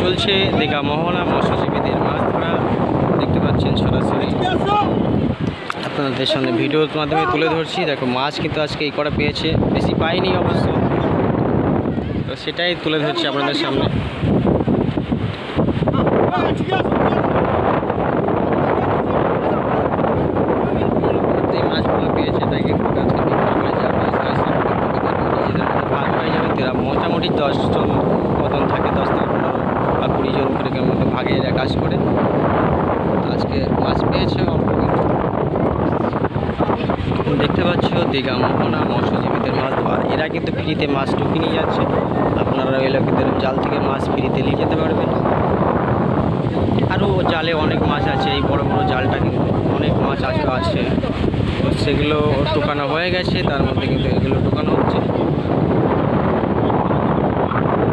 চলছে দীঘা মোহনা মৎস্যজীবীদের মাছ ধরা দেখতে পাচ্ছেন সরাসরি। আপনাদের সামনে ভিডিওর মাধ্যমে তুলে ধরছি। দেখো, মাছ কিন্তু আজকে এই করা পেয়েছে। বেশি পাইনি অবশ্য। তো সেটাই তুলে ধরছি আপনাদের সামনে। মোটামুটি দশজন মতন থাকে জন করে কেমন ভাগে কাজ করে। আজকে মাছ পেয়েছে অল্প দেখতে পাচ্ছ দীঘা মোহনা মৎস্যজীবীদের মাছ ধোয়া। এরা কিন্তু ফ্রিতে মাছ ঢুকে নিয়ে যাচ্ছে। আপনারা ওই লোকেদের জাল থেকে মাছ ফ্রিতে নিয়ে যেতে পারবেন। আরও জালে অনেক মাছ আছে, এই বড় বড় জালটা কিন্তু অনেক মাছ আছে। আছে সেগুলো টোকানো হয়ে গেছে, তার মধ্যে কিন্তু এগুলো টোকানো হচ্ছে।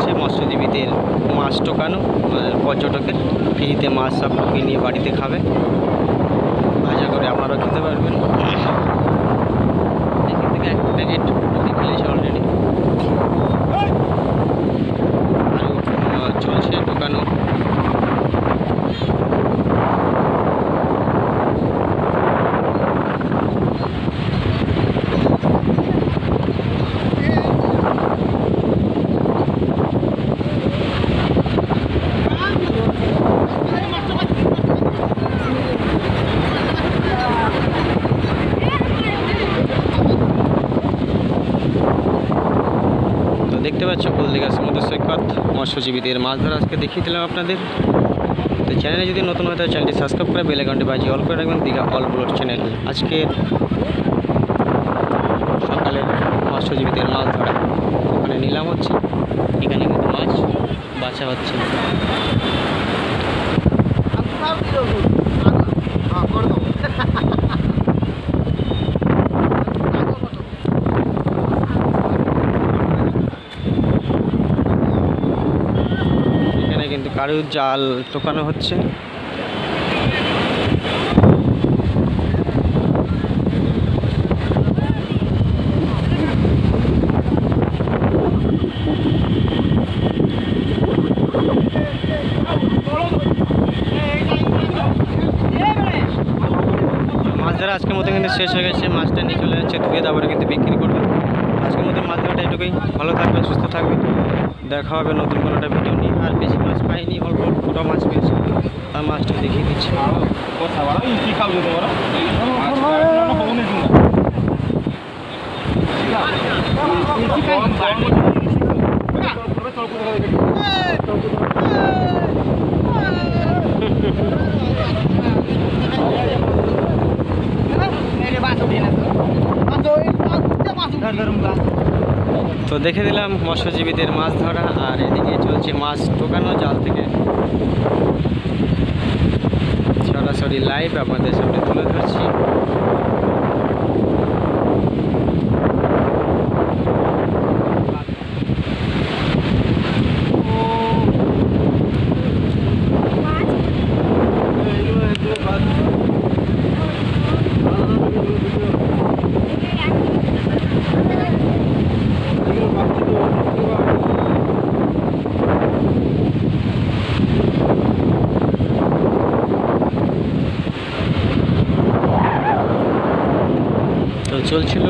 এদিকে মৎস্যজীবীদের মাছ টোকানো পর্যটকের ফ্রিতে মাছ সব টোকিয়ে নিয়ে বাড়িতে খাবে। আশা করে আপনারাও খেতে পারবেন। এখান থেকে এক প্যাকেট ঢুকে ফেলেছে অলরেডি আর চলছে টোকানো তো দেখতে পাচ্ছ, কলদিঘা সমুদ্র সৈকত মৎস্যজীবীদের মাছ ধরা আজকে দেখিয়ে দিলাম আপনাদের। তো চ্যানেলে যদি নতুন হয়, তাহলে চ্যানেলটি সাবস্ক্রাইব করে বেলে অ্যাকাউন্টে বাজিয়ে অল করে রাখবেন, দীঘা অল ব্লড চ্যানেল। আজকে সকালে মৎস্যজীবীদের মাছ ধরা ওখানে নিলাম হচ্ছে এখানে কিন্তু মাছ বাছা হচ্ছে এখানে কিন্তু কারুর জাল টোকানো হচ্ছে। মাছ ধরা আজকের মতো কিন্তু শেষ হয়ে গেছে। মাছটা নিয়ে চলে যাচ্ছে ধুয়ে তারপরে কিন্তু বিক্রি করবে আজকের মতো ভালো থাকবেন, সুস্থ থাকবেন। দেখা হবে নতুন কোনো একটা ভিডিও নিয়ে। আর বেশি মাছ পাইনি, অল্প অল্প ছোটো মাছ পেয়েছি। তার মাছটা দেখিয়ে দিচ্ছি। যেতে পারো তো দেখে দিলাম মৎস্যজীবীদের মাছ ধরা, আর এদিকে চলছে মাছ ঢোকানো জাল থেকে। সরাসরি লাইভ আপনাদের সামনে তুলে ধরছি। চলছিল এখানে মাছ ধরা